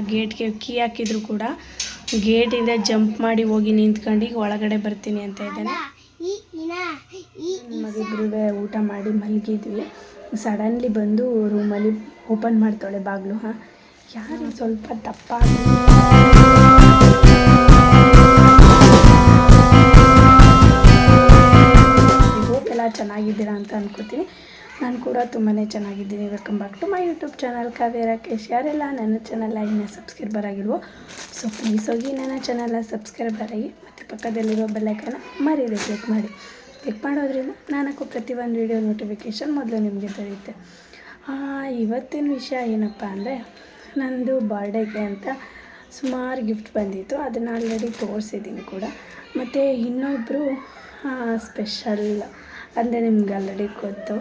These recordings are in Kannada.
ಗೇಟ್ಗೆ ಕೀ ಹಾಕಿದ್ರು ಕೂಡ ಗೇಟಿಂದ ಜಂಪ್ ಮಾಡಿ ಹೋಗಿ ನಿಂತ್ಕೊಂಡು ಈಗ ಒಳಗಡೆ ಬರ್ತೀನಿ ಅಂತ ಇದ್ದಾನೆ. ಮಗಿಬ್ರೂ ಊಟ ಮಾಡಿ ಮಲಗಿದ್ವಿ. ಸಡನ್ಲಿ ಬಂದು ರೂಮಲ್ಲಿ ಓಪನ್ ಮಾಡ್ತಾಳೆ ಬಾಗಿಲು. ಹಾಂ? ಯಾರು ಸ್ವಲ್ಪ ದಪ್ಪ ಕೂಡ ತುಂಬಾ ಚೆನ್ನಾಗಿದ್ದೀನಿ. Welcome back to my YouTube channel Kavya Rakesh ಯಾರೆಲ್ಲ ನನ್ನ ಚಾನಲ್ ಇನ್ನೂ ಸಬ್ಸ್ಕ್ರೈಬರ್ ಆಗಿಲ್ವೋ ಸೊ ಪ್ಲೀಸ್ ಹೋಗಿ ನನ್ನ ಚಾನಲ್ನ ಸಬ್ಸ್ಕ್ರೈಬರ್ ಆಗಿ ಮತ್ತು ಪಕ್ಕದಲ್ಲಿರೋ ಬೆಲ್ಲೈಕನ್ನ ಮರೀದೆ ಕ್ಲಿಕ್ ಮಾಡಿ. ಕ್ಲಿಕ್ ಮಾಡೋದ್ರಿಂದ ನಾಲ್ಕು ಪ್ರತಿಯೊಂದು ವೀಡಿಯೋ ನೋಟಿಫಿಕೇಷನ್ ಮೊದಲು ನಿಮಗೆ ದೊರೆಯುತ್ತೆ. ಇವತ್ತಿನ ವಿಷಯ ಏನಪ್ಪ ಅಂದರೆ, ನಂದು ಬರ್ಡೇಗೆ ಅಂತ ಸುಮಾರು ಗಿಫ್ಟ್ ಬಂದಿತ್ತು. ಅದನ್ನು ಆಲ್ರೆಡಿ ತೋರಿಸಿದ್ದೀನಿ ಕೂಡ. ಮತ್ತು ಇನ್ನೊಬ್ಬರು ಸ್ಪೆಷಲ್ ಅಂದರೆ ನಿಮ್ಗೆ ಆಲ್ರೆಡಿ ಗೊತ್ತು.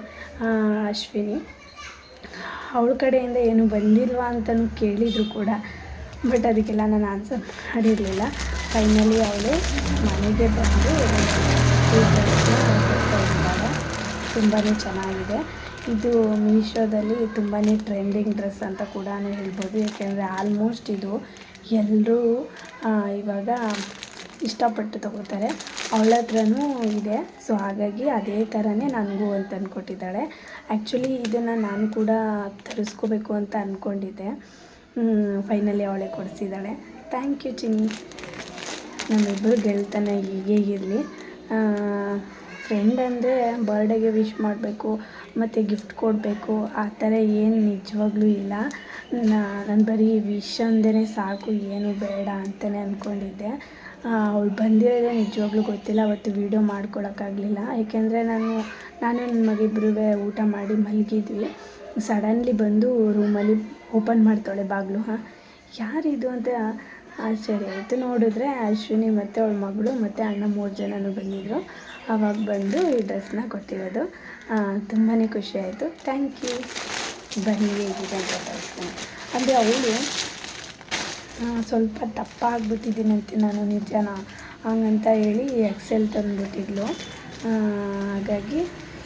ಅಶ್ವಿನಿ, ಅವಳ ಕಡೆಯಿಂದ ಏನು ಬಂದಿಲ್ವಾ ಅಂತಲೂ ಕೇಳಿದರು ಕೂಡ. ಬಟ್ ಅದಕ್ಕೆಲ್ಲ ನಾನು ಆನ್ಸರ್ ಮಾಡಿರಲಿಲ್ಲ. ಫೈನಲಿ ಅವಳು ಮನೆಗೆ ಬಂದು ತುಂಬಾ ಚೆನ್ನಾಗಿದೆ. ಇದು ಮೀಶೋದಲ್ಲಿ ತುಂಬಾ ಟ್ರೆಂಡಿಂಗ್ ಡ್ರೆಸ್ ಅಂತ ಕೂಡ ಹೇಳ್ಬೋದು. ಏಕೆಂದರೆ ಆಲ್ಮೋಸ್ಟ್ ಇದು ಎಲ್ಲರೂ ಇವಾಗ ಇಷ್ಟಪಟ್ಟು ತಗೋತಾರೆ. ಅವಳ ಹತ್ರನೂ ಇದೆ. ಸೊ ಹಾಗಾಗಿ ಅದೇ ಥರನೇ ನನಗೂ ಅಂತ ಅಂದ್ಕೊಟ್ಟಿದ್ದಾಳೆ ಆ್ಯಕ್ಚುಲಿ ಇದನ್ನು ನಾನು ಕೂಡ ತರಿಸ್ಕೋಬೇಕು ಅಂತ ಅಂದ್ಕೊಂಡಿದ್ದೆ ಫೈನಲಿ ಅವಳೇ ಕೊಡಿಸಿದ್ದಾಳೆ. ಥ್ಯಾಂಕ್ ಯು ಚಿನ್ನಿ. ನಮ್ಮಿಬ್ಬರು ಗೆಳ್ತನ ಹೀಗೆ ಇರಲಿ. ಫ್ರೆಂಡ್ ಅಂದರೆ ಬರ್ಡೇಗೆ ವಿಶ್ ಮಾಡಬೇಕು, ಮತ್ತು ಗಿಫ್ಟ್ ಕೊಡಬೇಕು, ಆ ಥರ ಏನು ನಿಜವಾಗ್ಲೂ ಇಲ್ಲ. ನಾನು ಬರೀ ವಿಶ್ ಅಂದೇ ಸಾಕು, ಏನು ಬೇಡ ಅಂತಲೇ ಅಂದ್ಕೊಂಡಿದ್ದೆ ಅವಳು ಬಂದಿರೋದೇ ನಿಜವಾಗ್ಲೂ ಗೊತ್ತಿಲ್ಲ, ಅವತ್ತು ವೀಡಿಯೋ ಮಾಡ್ಕೊಳಕ್ಕಾಗಲಿಲ್ಲ. ಏಕೆಂದರೆ ನಾನು ನಾನು ನನ್ನ ಮಗಿಬ್ರೂ ಊಟ ಮಾಡಿ ಮಲಗಿದ್ವಿ. ಸಡನ್ಲಿ ಬಂದು ರೂಮಲ್ಲಿ ಓಪನ್ ಮಾಡ್ತಾಳೆ ಬಾಗಿಲು, ಹಾಂ. ಯಾರಿದು ಅಂತ ಆಶ್ಚರ್ಯ ಆಯಿತು. ನೋಡಿದ್ರೆ ಅಶ್ವಿನಿ ಮತ್ತು ಅವಳ ಮಗಳು ಮತ್ತು ಅಣ್ಣ ಮೂರು ಜನನೂ ಬಂದಿದ್ದರು ಆವಾಗ ಬಂದು ಈ ಡ್ರೆಸ್ನ ಕೊಟ್ಟಿರೋದು. ತುಂಬಾ ಖುಷಿ ಆಯಿತು. ಥ್ಯಾಂಕ್ ಯು ಬನ್ನಿ ಅಂತ ಅಂದರೆ ಅವಳು ಸ್ವಲ್ಪ ದಪ್ಪ ಆಗಿಬಿಟ್ಟಿದ್ದೀನಂತೆ ನಾನು ನಿಜಾನ. ಹಂಗಂತ ಹೇಳಿ ಎಕ್ಸೆಲ್ ತಂದುಬಿಟ್ಟಿದ್ಲು. ಹಾಗಾಗಿ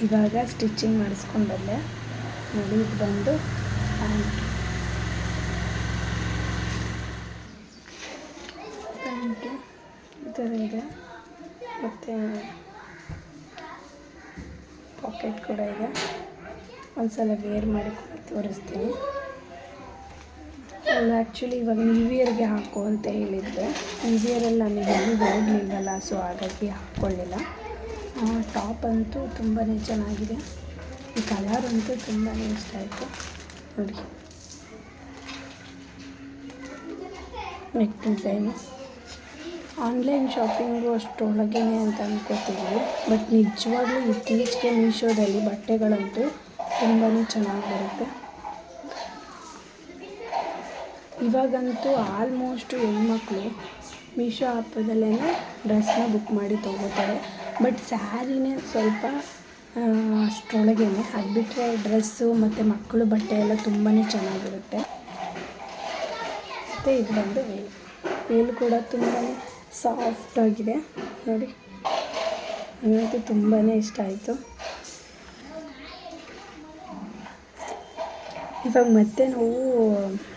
ಇವಾಗ ಸ್ಟಿಚಿಂಗ್ ಮಾಡಿಸ್ಕೊಂಡು ಬಂದೆ. ನೋಡಿ ಬಂದು ಪ್ಯಾಂಟ್ ಪ್ಯಾಂಟು ಈ ಥರ ಇದೆ. ಮತ್ತು ಪಾಕೆಟ್ ಕೂಡ ಇದೆ. ಒಂದು ಸಲ ವೇರ್ ಮಾಡಿ ತೋರಿಸ್ತೀನಿ. ಅವಳು ಆ್ಯಕ್ಚುಲಿ ಇವಾಗ ನ್ಯೂ ಇಯರ್ಗೆ ಹಾಕು ಅಂತ ಹೇಳಿದ್ದೆ. ನ್ಯೂ ಇಯರಲ್ಲಿ ನನಗೆ ಎಲ್ಲೂ ಹೋಗಲಿಲ್ಲಲ್ಲ ಸೊ ಹಾಗಾಗಿ ಹಾಕ್ಕೊಳ್ಳಿಲ್ಲ. ಟಾಪ್ ಅಂತೂ ತುಂಬಾ ಚೆನ್ನಾಗಿದೆ. ಈ ಕಲರ್ ಅಂತೂ ತುಂಬಾ ಇಷ್ಟ ಆಯಿತು. ನೋಡಿ. ನೆಕ್ ಡಿಸೈನು ಆನ್ಲೈನ್ ಶಾಪಿಂಗು ಅಷ್ಟೊಳಗೇನೆ ಅಂತ ಅಂದ್ಕೋತೀವಿ ಬಟ್ ನಿಜವಾಗ್ಲೂ ಇತ್ತೀಚೆಗೆ ಮೀಶೋದಲ್ಲಿ ಬಟ್ಟೆಗಳಂತೂ ತುಂಬಾ ಚೆನ್ನಾಗಿ ಬರುತ್ತೆ. ಇವಾಗಂತೂ ಆಲ್ಮೋಸ್ಟು ಹೆಣ್ಮಕ್ಳು ಮೀಶೋ ಆ್ಯಪದಲ್ಲೇ ಡ್ರೆಸ್ನ ಬುಕ್ ಮಾಡಿ ತೊಗೋತಾರೆ. ಬಟ್ ಸ್ಯಾರಿನೇ ಸ್ವಲ್ಪ ಅಷ್ಟರೊಳಗೇನೆ. ಅದು ಬಿಟ್ಟರೆ ಡ್ರೆಸ್ಸು ಮತ್ತು ಮಕ್ಕಳು ಬಟ್ಟೆ ಎಲ್ಲ ತುಂಬಾ ಚೆನ್ನಾಗಿರುತ್ತೆ. ಮತ್ತು ಇದು ಬಂದು ವೇಲ್ ವೇಲ್ ಕೂಡ ತುಂಬಾ ಸಾಫ್ಟಾಗಿದೆ ನೋಡಿ. ನನಗಂತೂ ತುಂಬಾ ಇಷ್ಟ ಆಯಿತು. ಇವಾಗ ಮತ್ತೆ ನಾವು,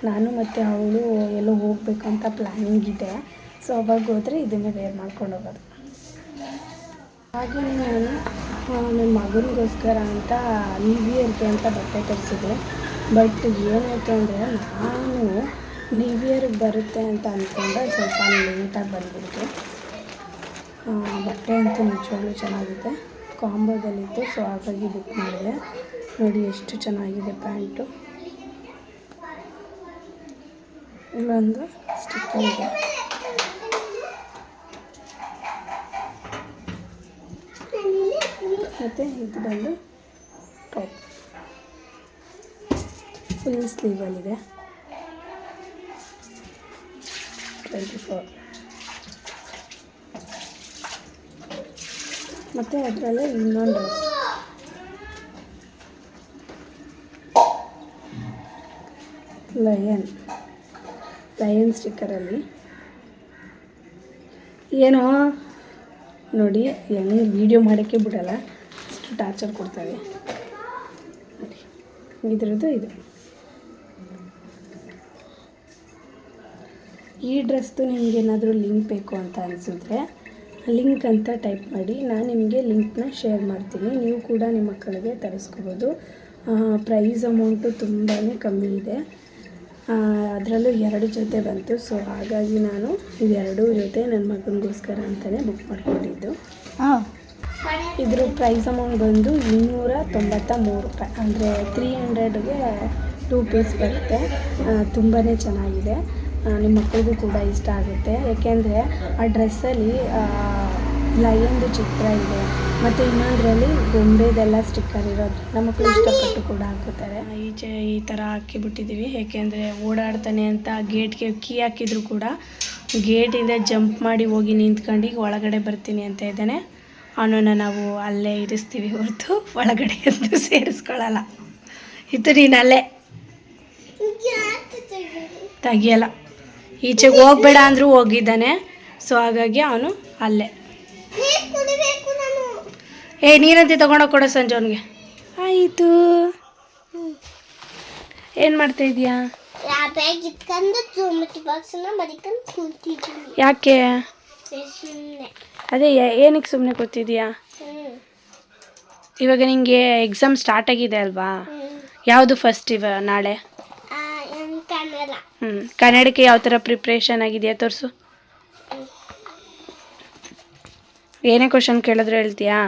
ನಾನು ಮತ್ತು ಅವಳು ಎಲ್ಲೋ ಹೋಗಬೇಕು ಅಂತ ಪ್ಲ್ಯಾನಿಂಗ್ ಇದೆ. ಸೊ ಅವಾಗ ಹೋದರೆ ಇದನ್ನೇ ವೇರ್ ಮಾಡ್ಕೊಂಡು ಹೋಗೋದು. ಹಾಗೆ ನಾನು ನನ್ನ ಮಗನಿಗೋಸ್ಕರ ಅಂತ ನ್ಯೂ ಇಯರ್ಗೆ ಅಂತ ಬಟ್ಟೆ ತರಿಸಿದೆ. ಬಟ್ ಏನಾಯಿತು ಅಂದರೆ ನಾನು ನ್ಯೂ ಇಯರ್ಗೆ ಬರುತ್ತೆ ಅಂತ ಅಂದ್ಕೊಂಡೆ ಸ್ವಲ್ಪ ಲೇಟಾಗಿ ಬಂದ್ಬಿಡ್ತು. ಬಟ್ಟೆ ಅಂತೂ ನಿಜವಾಗ್ಲೂ ಚೆನ್ನಾಗಿದೆ. ಕಾಂಬೋದಲ್ಲಿತ್ತು ಸೊ ಹಾಗಾಗಿ ಬುಕ್ ಮಾಡಿದೆ. ನೋಡಿ, ಎಷ್ಟು ಚೆನ್ನಾಗಿದೆ ಪ್ಯಾಂಟು. ಇಲ್ಲೊಂದು ಸ್ಟಿಕ್ ಇದೆ ಮತ್ತು ಇದು ಬಂದು ಟಾಪ್ ಫುಲ್ ಸ್ಲೀವಲ್ಲಿದೆ ಟ್ವೆಂಟಿ ಫೋರ್ ಮತ್ತು ಅದರಲ್ಲೇ ಇನ್ನೊಂದು ಲಯನ್ ಲಯನ್ ಸ್ಟಿಕ್ಕರಲ್ಲಿ ಏನೋ ನೋಡಿ ಹೆಂಗೆ ವೀಡಿಯೋ ಮಾಡೋಕ್ಕೆ ಬಿಡಲ್ಲ, ಅಷ್ಟು ಟಾರ್ಚರ್ ಕೊಡ್ತಾರೆ ಇದರದ್ದು ಇದು. ಈ ಡ್ರೆಸ್ದು ನಿಮ್ಗೆ ಏನಾದರೂ ಲಿಂಕ್ ಬೇಕು ಅಂತ ಅನಿಸಿದ್ರೆ ಲಿಂಕ್ ಅಂತ ಟೈಪ್ ಮಾಡಿ, ನಾನು ನಿಮಗೆ ಲಿಂಕ್ನ ಶೇರ್ ಮಾಡ್ತೀನಿ. ನೀವು ಕೂಡ ನಿಮ್ಮ ಮಕ್ಕಳಿಗೆ ತರಿಸ್ಕೋಬೋದು. ಪ್ರೈಸ್ ಅಮೌಂಟು ತುಂಬಾ ಕಮ್ಮಿ ಇದೆ. ಅದರಲ್ಲೂ ಎರಡು ಜೊತೆ ಬಂತು. ಸೊ ಹಾಗಾಗಿ ನಾನು ಇದೆರಡೂ ಜೊತೆ ನನ್ನ ಮಗನಿಗೋಸ್ಕರ ಅಂತಲೇ ಬುಕ್ ಮಾಡಿಕೊಂಡಿದ್ದು. ಇದ್ರ ಪ್ರೈಸ್ ಅಮೌಂಟ್ ಬಂದು ಇನ್ನೂರ ತೊಂಬತ್ತ ಮೂರು ರೂಪಾಯಿ. ಅಂದರೆ ತ್ರೀ ಹಂಡ್ರೆಡ್ಗೆ ಟೂ ಪೀಸ್ ಬರುತ್ತೆ. ತುಂಬಾ ಚೆನ್ನಾಗಿದೆ. ನಿಮ್ಮ ಮಕ್ಕಳಿಗೂ ಕೂಡ ಇಷ್ಟ ಆಗುತ್ತೆ. ಏಕೆಂದರೆ ಆ ಡ್ರೆಸ್ಸಲ್ಲಿ ಲಯನ್ದು ಚಿತ್ರ ಇದೆ. ಮತ್ತು ಇನ್ನೊಂದರಲ್ಲಿ ಗೊಂಬೆದೆಲ್ಲ ಸ್ಟಿಕ್ಕರ್ ಇರೋದ್ರಿಂದ ಮಕ್ಕಳು ಇಷ್ಟಪಟ್ಟು ಕೂಡ ಹಾಕೋತಾರೆ ಈಚೆ ಈ ಥರ ಹಾಕಿಬಿಟ್ಟಿದ್ದೀವಿ ಏಕೆಂದರೆ ಓಡಾಡ್ತಾನೆ ಅಂತ ಗೇಟ್ಗೆ ಕೀ ಹಾಕಿದ್ರು ಕೂಡ ಗೇಟಿಂದ ಜಂಪ್ ಮಾಡಿ ಹೋಗಿ ನಿಂತ್ಕೊಂಡು ಈಗ ಒಳಗಡೆ ಬರ್ತೀನಿ ಅಂತ ಇದ್ದಾನೆ. ಅವನನ್ನ ನಾವು ಅಲ್ಲೇ ಇರಿಸ್ತೀವಿ ಹೊರತು ಒಳಗಡೆ ಎಂದು ಸೇರಿಸ್ಕೊಳ್ಳಲ್ಲ ಇದು ನೀನು ಅಲ್ಲೇ. ತೆಗಿಯಲ್ಲ. ಈಚೆಗೆ ಹೋಗ್ಬೇಡ ಅಂದರೂ ಹೋಗಿದ್ದಾನೆ. ಸೊ ಹಾಗಾಗಿ ಅವನು ಅಲ್ಲೇ. ಏ ನೀರಂತೆ ತಗೊಂಡೋಗಿ ಕೊಡ ಸಂಜೆ ಅವನಿಗೆ. ಆಯಿತು. ಏನು ಮಾಡ್ತಾ ಇದೀಯಾ ಯಾಕೆ? ಅದೇ ಏನಕ್ಕೆ ಸುಮ್ಮನೆ ಕೂತಿದ್ಯಾ ಇವಾಗ ನಿಂಗೆ ಎಕ್ಸಾಮ್ ಸ್ಟಾರ್ಟ್ ಆಗಿದೆ ಅಲ್ವಾ? ಯಾವುದು ಫಸ್ಟ್ ಇವ ನಾಳೆ? ಹ್ಞೂ ಕನ್ನಡಕ್ಕೆ ಯಾವ ಥರ ಪ್ರಿಪ್ರೇಷನ್ ಆಗಿದೆಯಾ ತೋರಿಸು. ಏನೇ ಕ್ವಶನ್ ಕೇಳಿದ್ರೆ ಹೇಳ್ತೀಯಾ?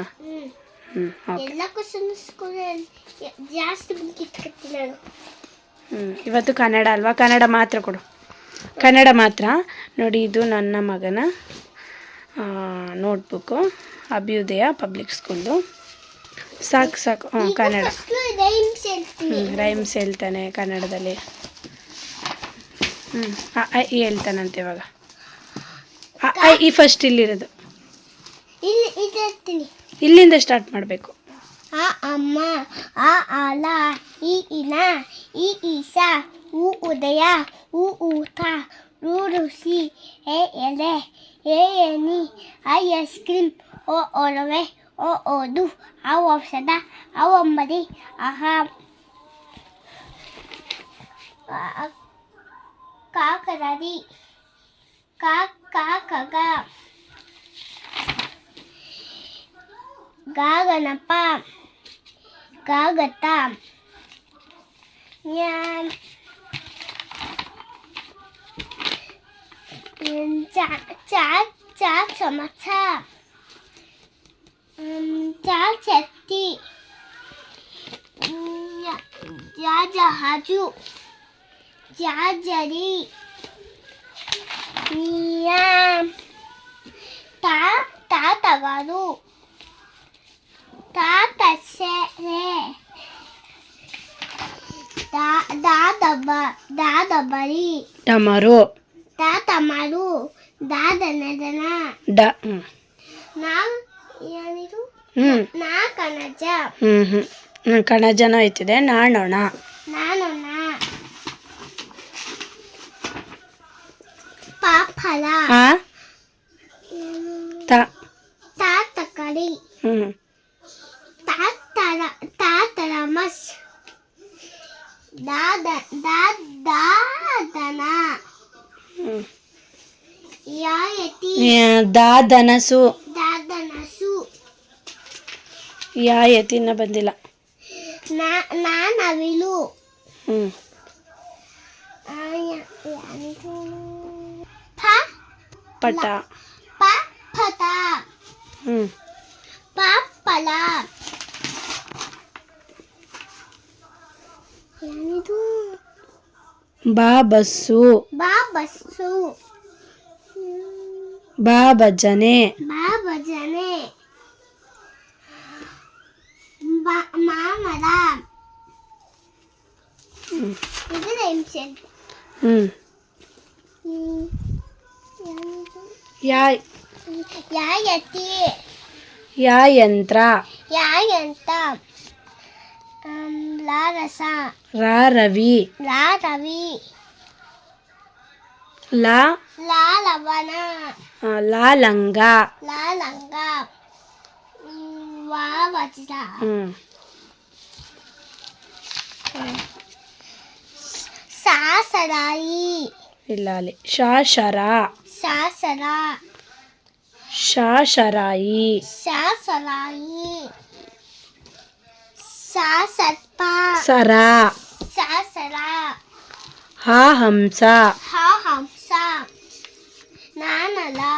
ಹ್ಞೂ ಓಕೆ ಎಲ್ಲ ಕ್ವಶನ್ ಸ್ಕೂಲಲ್ಲಿ ಜಾಸ್ತಿ ಬುಕ್ ಇಟ್ಕೊತೀನಿ ನಾನು. ಹ್ಞೂ ಇವತ್ತು ಕನ್ನಡ ಅಲ್ವಾ? ಕನ್ನಡ ಮಾತ್ರ ಕೊಡು. ಕನ್ನಡ ಮಾತ್ರ. ನೋಡಿ ಇದು ನನ್ನ ಮಗನ ನೋಟ್ಬುಕ್ಕು ಅಭ್ಯುದಯ ಪಬ್ಲಿಕ್ ಸ್ಕೂಲ್ದು ಸಾಕು ಸಾಕು. ಹ್ಞೂ ಕನ್ನಡ. ಹ್ಞೂ ರೈಮ್ಸ್ ಹೇಳ್ತಾನೆ. ಕನ್ನಡದಲ್ಲಿ. ಹ್ಞೂ ಹೇಳ್ತಾನಂತೆ ಇವಾಗ. ಈ ಫಸ್ಟ್ ಇಲ್ಲಿರೋದು. ಇಲ್ಲಿ ಇಲ್ಲಿಂದ ಸ್ಟಾರ್ಟ್ ಮಾಡಬೇಕು. ಆ ಅಮ್ಮ ಆ ಆಲ ಈ ಇನ ಈ ಈಸ ಉ ಉದಯ ಉ ಊತ ರು ರುಸಿ ಎ ಎಲೆ ಎ ಎನಿ ಐ ಐಸ್ ಕ್ರೀಮ್ ಓ ಒಲವೆ ಓ ಓದು ಆ ಔಷಧ ಆ ಒಂಬದಿ ಆಹಾ ಕಾಕರದಿ ಕಾ ಕಾ ಕಗ. ಗಾಗನಪ್ಪ ಗಾಗತ ನ್ಯಾನ್ ಚಾ ಚಾ ಚಾ ಚಮಚ ಚಾ ಚಟ್ಟಿ ಜಾ ಜಹಾಜು ಜಾ ಜರಿ ನಿಯಾ ತಾ ತಾ ತಗದು ದಾದಬ್ಬ ಬರಿ ಟಮರು ತಾತಮರು ತಮರು ಡ ಹ್ಞೂ ನಾ ಏನಿದು? ಹ್ಞೂ ನಾ ಕಣಜ. ಹ್ಮ್ ಹ್ಞೂ ಹ್ಞೂ ಕಣಜನ ಐತಿದೆ ನಾಣೋಣ. ನಾನು ಪಾಪಲ. ಆ? ತ. ಹ್ಞೂ ಯಾಯತಿ ದಾ ಧನಸು ದಾದನಸು. ಯಾ ಎತ್ತಿನ ಬಂದಿಲ್ಲ. ನಾನವಿಲು. ಹ್ಞೂ ಪಟ. ಪ ಪತ ಹ್ಞೂ ಪಾಪಲ ಬಾ ಬಸ್ಸು. ಬಾ ಬಸ್ಸು. ಬಾ ಭಜನೆ. ಬಾ ಭಜನೆ. ಬಾ ಮಾಮರ ಇದು ರೆಮ್ಸೆನ್ ಹ್ಞೂ ಯಾ ಯಾಯತಿ ಯಾ ಯಂತ್ರ. ಯಾಯಂತ ಲಾರಸ ರಾ ರವಿ. ಲಾ ರವಿ. లా? లా లంగా. లా లంగా. వా వచిత సా సరాయి. వెళ్ళాలి. షాషరా షాషరా షాషరాయి సా సత్పా సరా. సా సరా. హా హంస. హా హంస சா நானலா?